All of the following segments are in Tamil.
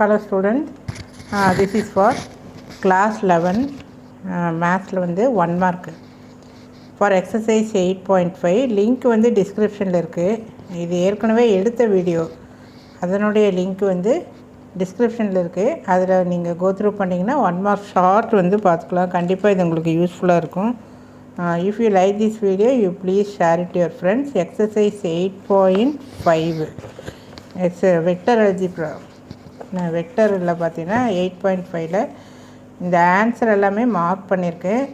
Hello student this is for class eleven மேத்ஸில் வந்து one mark for exercise eight point five link வந்து டிஸ்கிரிப்ஷனில் இருக்குது இது ஏற்கனவே எடுத்த வீடியோ அதனுடைய லிங்க் வந்து டிஸ்கிரிப்ஷனில் இருக்குது அதில் நீங்கள் கோத்ரூ பண்ணிங்கன்னா ஒன் மார்க் ஷார்ட் வந்து பார்த்துக்கலாம். கண்டிப்பாக இது உங்களுக்கு யூஸ்ஃபுல்லாக இருக்கும். If you like this video you please share it your friends exercise eight point five X vector algebra வெக்டரில் பார்த்தீங்கன்னா எயிட் பாயிண்ட் ஃபைவ்ல இந்த ஆன்சர் எல்லாமே மார்க் பண்ணியிருக்கேன்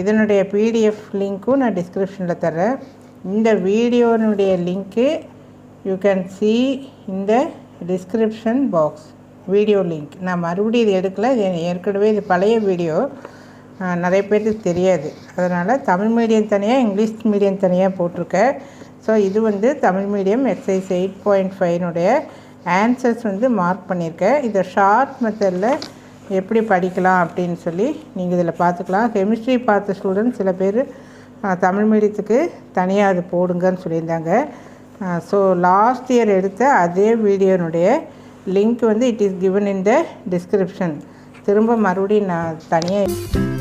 இதனுடைய பிடிஎஃப் லிங்க்கும் நான் டிஸ்கிரிப்ஷனில் தரேன் இந்த வீடியோனுடைய லிங்க்கு யூ கேன் சி இந்த டிஸ்கிரிப்ஷன் பாக்ஸ் வீடியோ லிங்க் நான் மறுபடியும் இது எடுக்கல. இது ஏற்கனவே இது பழைய வீடியோ நிறைய பேருக்கு தெரியாது. அதனால் தமிழ் மீடியம் தனியாக இங்கிலீஷ் மீடியம் தனியாக போட்டிருக்கேன். ஸோ இது வந்து Tamil medium exercise eight point ஃபைவ்னுடைய answers வந்து மார்க் பண்ணியிருக்கேன் இதை ஷார்ட் மெத்தடில் எப்படி படிக்கலாம் அப்படின்னு சொல்லி நீங்கள் இதில் பார்த்துக்கலாம். கெமிஸ்ட்ரி பார்த்த ஸ்டூடெண்ட் சில பேர் தமிழ் மீடியத்துக்கு தனியாக அது போடுங்கன்னு சொல்லியிருந்தாங்க. ஸோ லாஸ்ட் இயர் எடுத்த அதே வீடியோனுடைய லிங்க் வந்து it is given in the description திரும்ப மறுபடியும் நான் தனியாக